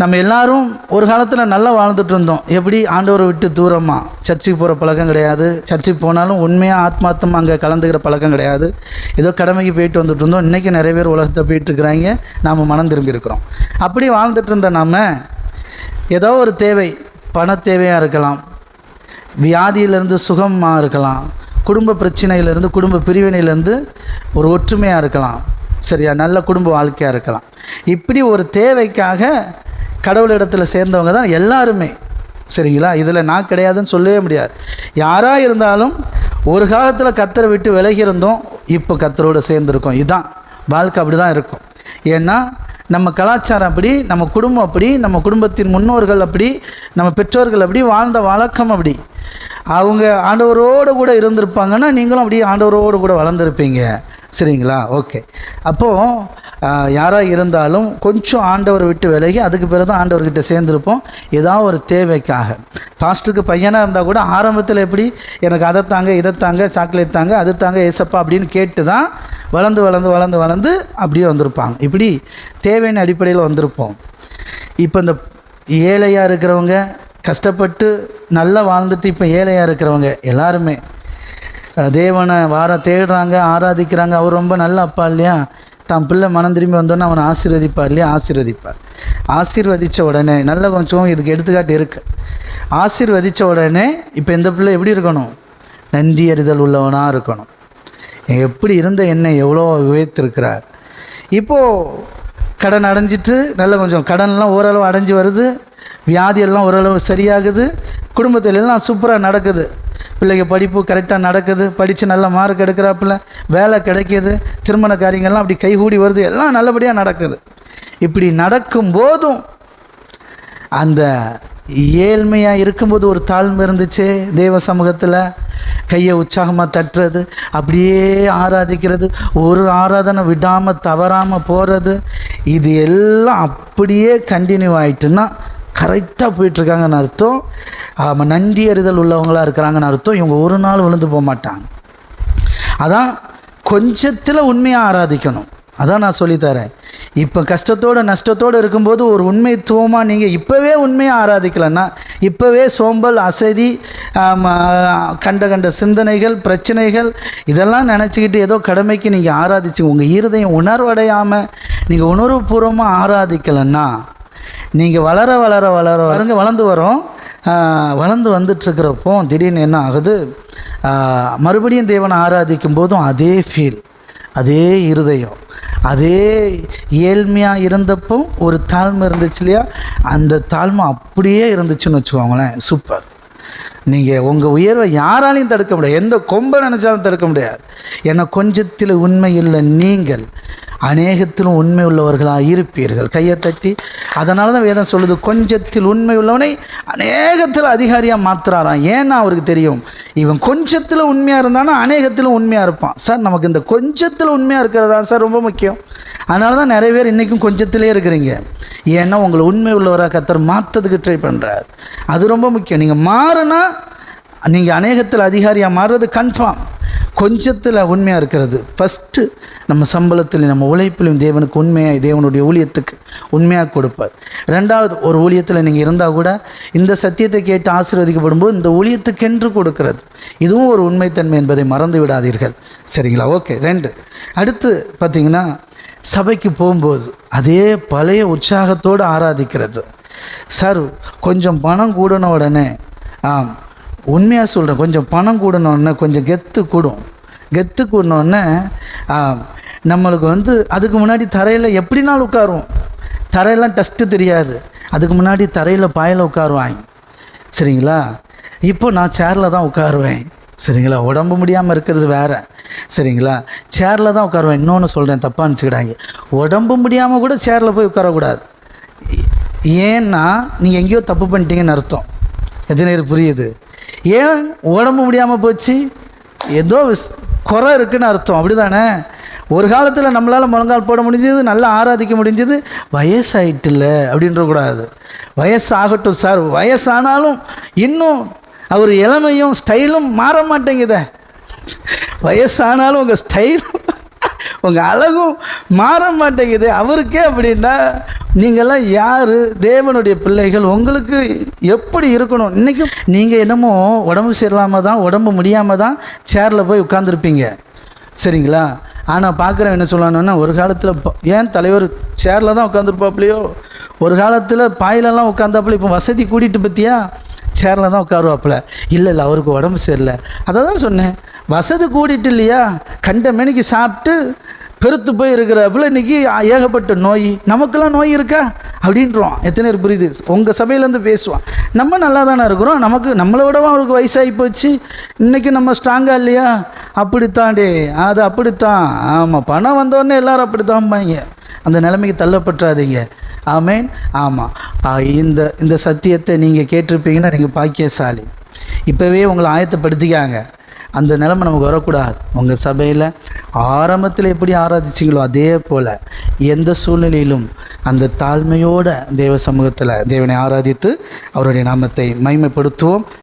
நம்ம எல்லாரும் ஒரு காலத்தில் நல்லா வாழ்ந்துட்டு இருந்தோம். எப்படி? ஆண்டவரை விட்டு தூரமாக சர்ச்சுக்கு போகிற பழக்கம் கிடையாது. சர்ச்சுக்கு போனாலும் உண்மையாக ஆத்மார்த்தமாக அங்கே கலந்துக்கிற பழக்கம் கிடையாது. ஏதோ கடமைக்கு போயிட்டு வந்துட்டு இருந்தோம். இன்றைக்கி நிறைய பேர் உலகத்தை போயிட்டு இருக்கிறாங்க. நாம் மனம் திரும்பி இருக்கிறோம். அப்படி வாழ்ந்துட்டு இருந்த நாம் ஏதோ ஒரு தேவை பண தேவையாக இருக்கலாம். வியாதியிலேருந்து சுகமாக இருக்கலாம். குடும்ப பிரச்சனையிலேருந்து குடும்ப பிரிவினையிலேருந்து ஒரு ஒற்றுமையாக இருக்கலாம். சரியா? நல்ல குடும்ப வாழ்க்கையாக இருக்கலாம். இப்படி ஒரு தேவைக்காக கடவுளிடத்தில் சேர்ந்தவங்க தான் எல்லாருமே. சரிங்களா? இதில் நான் கிடையாதுன்னு சொல்லவே முடியாது. யாராக இருந்தாலும் ஒரு காலத்தில் கத்தரை விட்டு விலகி இருந்தோம் இப்போ கத்தரோடு சேர்ந்துருக்கோம். இதுதான் வாழ்க்கை அப்படி தான் இருக்கும். ஏன்னா நம்ம கலாச்சாரம் அப்படி நம்ம குடும்பம் அப்படி நம்ம குடும்பத்தின் முன்னோர்கள் அப்படி நம்ம பெற்றோர்கள் அப்படி வாழ்ந்த வழக்கம் அப்படி. அவங்க ஆண்டவரோடு கூட இருந்திருப்பாங்கன்னா நீங்களும் அப்படியே ஆண்டவரோடு கூட வளர்ந்துருப்பீங்க. சரிங்களா? ஓகே. அப்போது யாராக இருந்தாலும் கொஞ்சம் ஆண்டவர் விட்டு விலகி அதுக்கு பிறகு தான் ஆண்டவர்கிட்ட சேர்ந்துருப்போம். ஏதாவது ஒரு தேவைக்காக. பாஸ்டருக்கு பையனாக இருந்தால் கூட ஆரம்பத்தில் எப்படி? எனக்கு அதை தாங்க இதை தாங்க சாக்லேட் தாங்க அது தாங்க ஏசப்பா அப்படின்னு கேட்டு தான் வளர்ந்து வளர்ந்து வளர்ந்து வளர்ந்து அப்படியே வந்திருப்பாங்க. இப்படி தேவையின் அடிப்படையில் வந்திருப்போம். இப்போ இந்த ஏழையாக இருக்கிறவங்க கஷ்டப்பட்டு நல்லா வாழ்ந்துட்டு இப்போ ஏழையாக இருக்கிறவங்க எல்லாருமே தேவனை வார தேடுறாங்க ஆராதிக்கிறாங்க. அவர் ரொம்ப நல்ல அப்பா இல்லையா? தான் பிள்ளை மனம் திரும்பி வந்தோன்னே அவனை ஆசீர்வதிப்பார் இல்லையா? ஆசீர்வதிப்பார். ஆசீர்வதித்த உடனே நல்ல கொஞ்சம் இதுக்கு எடுத்துக்காட்டு இருக்குது ஆசீர்வதித்த உடனே இப்போ இந்த பிள்ளை எப்படி இருக்கணும்? நன்றி அறிதல் உள்ளவனாக இருக்கணும். எப்படி இருந்த என்னை எவ்வளோ உயர்த்திருக்கிறார். இப்போது கடன் அடைஞ்சிட்டு நல்ல கொஞ்சம் கடன்லாம் ஓரளவு அடைஞ்சு வருது. வியாதியெல்லாம் ஓரளவு சரியாகுது. குடும்பத்தில் எல்லாம் சூப்பராக நடக்குது. பிள்ளைங்க படிப்பு கரெக்டாக நடக்குது படித்து நல்ல மார்க் எடுக்கிறாப்புல வேலை கிடைக்கிது திருமண காரியங்கள்லாம் அப்படி கைகூடி வருது எல்லாம் நல்லபடியாக நடக்குது. இப்படி நடக்கும் போதும் அந்த ஏழ்மையாக இருக்கும்போது ஒரு தாழ்மை இருந்துச்சு தேவ சமூகத்தில். கையை உற்சாகமாக தட்டுறது அப்படியே ஆராதிக்கிறது ஒரு ஆராதனை விடாமல் தவறாமல் போகிறது இது எல்லாம் அப்படியே கண்டினியூ ஆயிட்டுன்னா கரெக்டாக போயிட்டுருக்காங்கன்னு அர்த்தம். ஆமாம் நன்றி அறிதல் உள்ளவங்களாக இருக்கிறாங்கன்னு அர்த்தம். இவங்க ஒரு நாள் விழுந்து போக மாட்டாங்க. அதான் கொஞ்சத்தில் உண்மையாக ஆராதிக்கணும். அதான் நான் சொல்லித்தரேன் இப்போ கஷ்டத்தோடு நஷ்டத்தோடு இருக்கும்போது ஒரு உண்மைத்துவமாக நீங்கள் இப்போவே உண்மையாக ஆராதிக்கலைன்னா இப்போவே சோம்பல் அசதி கண்ட கண்ட சிந்தனைகள் பிரச்சனைகள் இதெல்லாம் நினச்சிக்கிட்டு ஏதோ கடமைக்கு நீங்கள் ஆராதிச்சு உங்கள் இருதயம் உணர்வடையாமல் நீங்கள் உணர்வுபூர்வமாக ஆராதிக்கலைன்னா நீங்கள் வளர வளர வளர வருங்க வளர்ந்து வரோம். வளர்ந்து வந்துட்டுருக்கிறப்போ திடீர்னு என்ன ஆகுது? மறுபடியும் தேவனை ஆராதிக்கும் போதும் அதே ஃபீல் அதே இருதயம் அதே ஏழ்மையாக இருந்தப்போ ஒரு தாழ்மை இருந்துச்சு இல்லையா? அந்த தாழ்மை அப்படியே இருந்துச்சுன்னு வச்சுக்கோங்களேன் சூப்பர் நீங்கள் உங்கள் உயர்வை யாராலையும் தடுக்க முடியாது. எந்த கொம்பை நினச்சாலும் தடுக்க முடியாது. ஏன்னா கொஞ்சத்தில் உண்மை இல்லை நீங்கள். அநேகத்திலும் உண்மை உள்ளவர்களாக இருப்பீர்கள். கையை தட்டி அதனால தான் வேதம் சொல்லுது கொஞ்சத்தில் உண்மை உள்ளவனை அநேகத்தில் அதிகாரியாக மாத்துறாராம். ஏன்னா அவருக்கு தெரியும் இவன் கொஞ்சத்தில் உண்மையாக இருந்தானா அநேகத்திலும் உண்மையாக இருப்பான். சார் நமக்கு இந்த கொஞ்சத்தில் உண்மையாக இருக்கிறதா? சார் ரொம்ப முக்கியம். அதனால தான் நிறைய பேர் இன்றைக்கும் கொஞ்சத்திலே இருக்கிறீங்க. ஏன்னா உங்களை உண்மை உள்ளவராக கத்தர் மாற்றதுக்கு ட்ரை பண்ணுறார் அது ரொம்ப முக்கியம். நீங்கள் மாறினா நீங்கள் அநேகத்தில் அதிகாரியாக மாறுறது கன்ஃபார்ம் கொஞ்சத்தில் உண்மையாக இருக்கிறது. ஃபஸ்ட்டு நம்ம சம்பளத்தில் நம்ம உழைப்பிலும் தேவனுக்கு உண்மையாக தேவனுடைய ஊழியத்துக்கு உண்மையாக கொடுப்பார். ரெண்டாவது ஒரு ஊழியத்தில் நீங்கள் இருந்தால் கூட இந்த சத்தியத்தை கேட்டு ஆசீர்வதிக்கப்படும்போது இந்த ஊழியத்துக்கென்று கொடுக்கிறது. இதுவும் ஒரு உண்மைத்தன்மை என்பதை மறந்து விடாதீர்கள். சரிங்களா? ஓகே ரெண்டு. அடுத்து பார்த்தீங்கன்னா சபைக்கு போகும்போது அதே பழைய உற்சாகத்தோடு ஆராதிக்கிறது. சார் கொஞ்சம் பணம் கூடின உடனே ஆம் உண்மையாக சொல்கிறேன் கொஞ்சம் பணம் கூடணுன்னே கொஞ்சம் கெத்து கூடும். கெத்து கூடணுன்னே நம்மளுக்கு வந்து அதுக்கு முன்னாடி தரையில் எப்படினாலும் உட்காருவோம். தரையெல்லாம் டஸ்ட்டு தெரியாது. அதுக்கு முன்னாடி தரையில் பாயில் உட்காருவாங்க சரிங்களா? இப்போ நான் சேரில் தான் உட்காருவேன். சரிங்களா? உடம்பு முடியாமல் இருக்கிறது வேற. சரிங்களா? சேரில் தான் உட்காருவேன். இன்னொன்று சொல்கிறேன் தப்பாக நினச்சிக்கிடாங்க உடம்பு முடியாமல் கூட சேரில் போய் உட்காரக்கூடாது. ஏன்னா நீங்கள் எங்கேயோ தப்பு பண்ணிட்டீங்கன்னு அர்த்தம். எத்தனை பேர் புரியுது? ஏன் உடம்பு முடியாமல் போச்சு? ஏதோ குறை இருக்குன்னு அர்த்தம். அப்படி தானே ஒரு காலத்தில் நம்மளால் முழங்கால் போட முடிஞ்சது நல்லா ஆராதிக்க முடிஞ்சது வயசாயிட்டுல அப்படின்ற கூடாது. வயசாகட்டும் சார் வயசானாலும் இன்னும் அவர் இளமையும் ஸ்டைலும் மாற மாட்டேங்குதே. வயசானாலும் உங்கள் ஸ்டைலும் உங்கள் அழகும் மாற மாட்டேங்குது. அவருக்கே அப்படின்னா நீங்கள்லாம் யார்? தேவனுடைய பிள்ளைகள் உங்களுக்கு எப்படி இருக்கணும்? இன்னைக்கு நீங்கள் என்னமோ உடம்பு சரியில்லாமல் தான் உடம்பு முடியாமல் தான் சேரில் போய் உட்காந்துருப்பீங்க சரிங்களா? ஆனால் பார்க்குறேன் என்ன சொல்லணும்னா ஒரு காலத்தில் ஏன் தலைவர் சேரில் தான் உட்காந்துருப்பாப்லையோ ஒரு காலத்தில் பாயிலெல்லாம் உட்காந்தாப்புல இப்போ வசதி கூட்டிகிட்டு பற்றியா சேரில் தான் உட்காருவாப்புல. இல்லை இல்லை அவருக்கு உடம்பு சரியில்லை. அதை தான் சொன்னேன். வசதி கூட்டிட்டு இல்லையா? கண்ட மணிக்கு சாப்பிட்டு பெருத்து போய் இருக்கிறப்பல இன்னைக்கு ஏகப்பட்ட நோய். நமக்கெல்லாம் நோய் இருக்கா? அப்படின்றோம் எத்தனை பேர் புரியுது? உங்கள் சபையிலேருந்து பேசுவான். நம்ம நல்லா தானே இருக்கிறோம். நமக்கு நம்மளை விடவும் அவருக்கு வயசாகி போச்சு. இன்றைக்கி நம்ம ஸ்ட்ராங்காக இல்லையா? அப்படித்தான் டே அது அப்படித்தான். ஆமாம் பணம் வந்தோடனே எல்லாரும் அப்படித்தான்பாங்க அந்த நிலைமைக்கு தள்ளப்பட்டுறாதீங்க. ஆமேன். ஆமாம் இந்த இந்த சத்தியத்தை நீங்கள் கேட்டிருப்பீங்கன்னா நீங்கள் பாக்கியசாலி. இப்போவே உங்களை ஆயத்தப்படுத்திக்காங்க. அந்த நிலைமை நமக்கு வரக்கூடாது. உங்கள் சபையில் ஆரம்பத்தில் எப்படி ஆராதிச்சிங்களோ அதே போல் எந்த சூழ்நிலையிலும் அந்த தாழ்மையோட தேவ சமூகத்தில் தேவனை ஆராதித்து அவருடைய நாமத்தை மைமைப்படுத்துவோம்